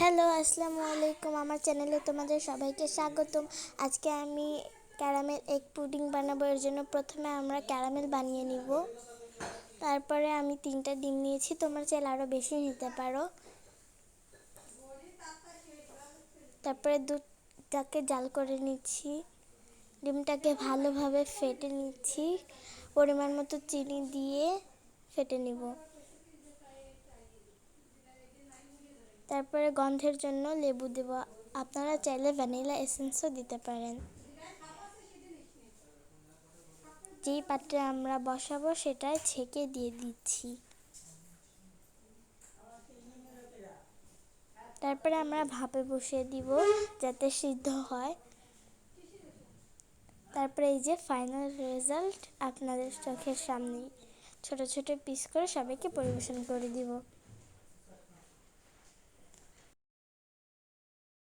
Hello, আসসালামু আলাইকুম। আমার চ্যানেলে তোমাদের সবাইকে স্বাগতম। আজকে আমি ক্যারামেল এগ পুডিং বানাবো। এর জন্য প্রথমে আমরা ক্যারামেল বানিয়ে নিব। তারপরে আমি তিনটা ডিম নিয়েছি। তোমরা চাইলে আরও বেশি নিতে পারো। তারপরে দুধটাকে জাল করে নিচ্ছি। ডিমটাকে ভালোভাবে ফেটে নিচ্ছি। পরিমাণ মতো চিনি দিয়ে ফেটে নিব। তারপরে গন্ধের জন্য লেবু দেব। আপনারা চাইলে ভ্যানিলা এসেন্সও দিতে পারেন। যেই পাত্রে আমরা বসাবো সেটায় ছেঁকে দিয়ে দিচ্ছি। তারপরে আমরা ভাপে বসিয়ে দিব যাতে সিদ্ধ হয়। তারপরে এই যে ফাইনাল রেজাল্ট আপনাদের চোখের সামনেই ছোট ছোট পিস করে সবাইকে পরিবেশন করে দিব।